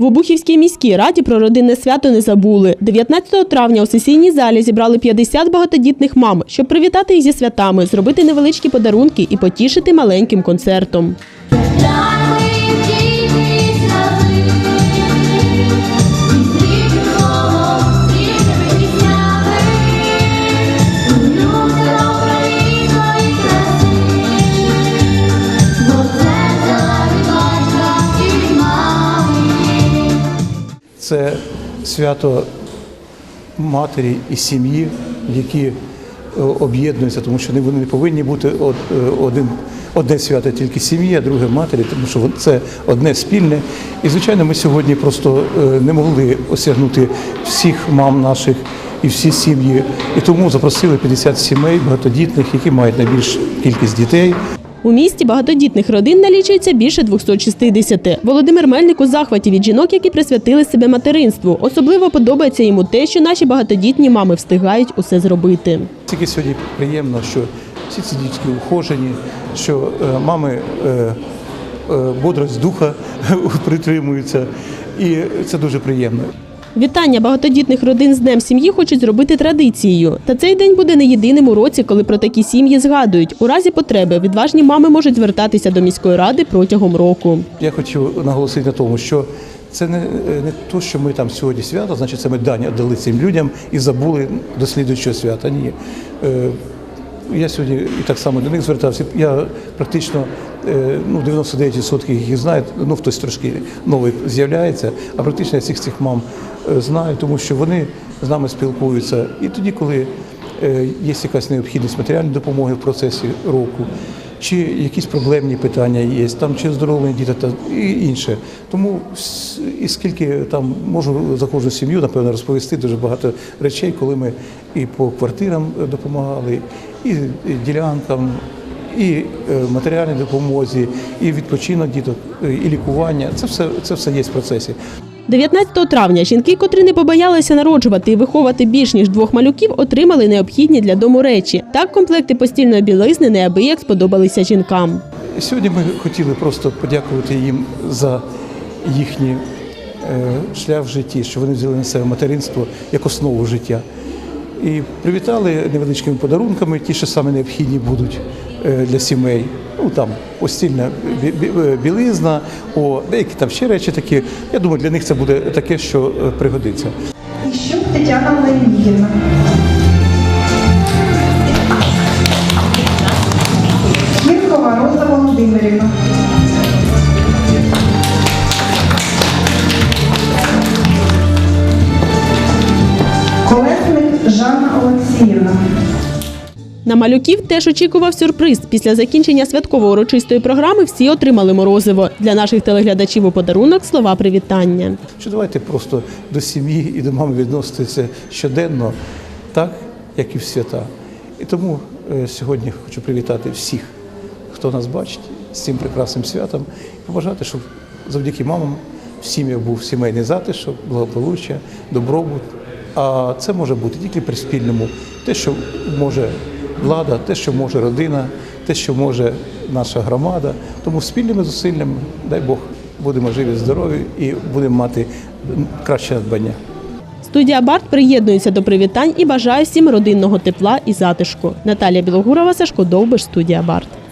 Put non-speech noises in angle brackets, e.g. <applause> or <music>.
В Обухівській міській раді про родинне свято не забули. 19 травня у сесійній залі зібрали 50 багатодітних мам, щоб привітати їх зі святами, зробити невеличкі подарунки і потішити маленьким концертом. Це свято матері і сім'ї, які е, об'єднуються, тому що вони не повинні бути е, один, одне свято тільки сім'ї, а друге матері, тому що це одне спільне. І, звичайно, ми сьогодні просто е, не могли осягнути всіх мам наших і всі сім'ї. І тому запросили 50 сімей багатодітних, які мають найбільшу кількість дітей. У місті багатодітних родин налічується більше 260. Володимир Мельник у захваті від жінок, які присвятили себе материнству. Особливо подобається йому те, що наші багатодітні мами встигають усе зробити. Тільки сьогодні приємно, що всі ці дітки ухожені, що е, мами е, е, бодрость духа <laughs> притримуються, і це дуже приємно. Вітання багатодітних родин з Днем сім'ї хочуть зробити традицією. Та цей день буде не єдиним у році, коли про такі сім'ї згадують. У разі потреби відважні мами можуть звертатися до міської ради протягом року. Я хочу наголосити на тому, що це не, не то, що ми там сьогодні свято, значить, це ми дань віддали цим людям і забули до слідуючого свята. Ні. Е, Я сьогодні і так само до них звертався. Я практично е, ну, 99% їх знаю, ну хтось трошки новий з'являється, а практично я всіх цих мам е, знаю, тому що вони з нами спілкуються. І тоді, коли е, є якась необхідність матеріальної допомоги в процесі року, чи якісь проблемні питання є, там чи оздоровлення дітей та і інше. Тому і скільки там можу за кожну сім'ю, напевно, розповісти дуже багато речей, коли ми і по квартирам допомагали, і ділянкам, і е, матеріальній допомозі, і відпочинок діток, е, і лікування. Це все це все є в процесі. 19 травня жінки, котрі не побоялися народжувати і виховати більш ніж двох малюків, отримали необхідні для дому речі. Так комплекти постільної білизни неабияк сподобалися жінкам. Сьогодні ми хотіли просто подякувати їм за їхній е, шлях в житті, що вони взяли на себе материнство як основу життя. І привітали невеличкими подарунками, ті, що саме необхідні будуть е, для сімей. Ну там постільна е, білизна, о, деякі там ще речі такі. Я думаю, для них це буде таке, що е, пригодиться. Іщук Тетяна Леонідівна. Кіркова Роза Володимирівна. Жанна На малюків теж очікував сюрприз. Після закінчення святково-урочистої програми всі отримали морозиво. Для наших телеглядачів у подарунок слова привітання. Що давайте просто до сім'ї і до мами відноситися щоденно, так як і в свята. І тому е, сьогодні хочу привітати всіх, хто нас бачить з цим прекрасним святом, і побажати, щоб завдяки мамам в сім'ях був сімейний затишок, благополуччя, добробут. А це може бути тільки при спільному, те, що може влада, те, що може родина, те, що може наша громада. Тому спільними зусиллями, дай Бог, будемо живі, здорові і будемо мати краще надбання. Студія Барт приєднується до привітань і бажає всім родинного тепла і затишку. Наталія Білогурова, Сашко Довбиш, студія Барт.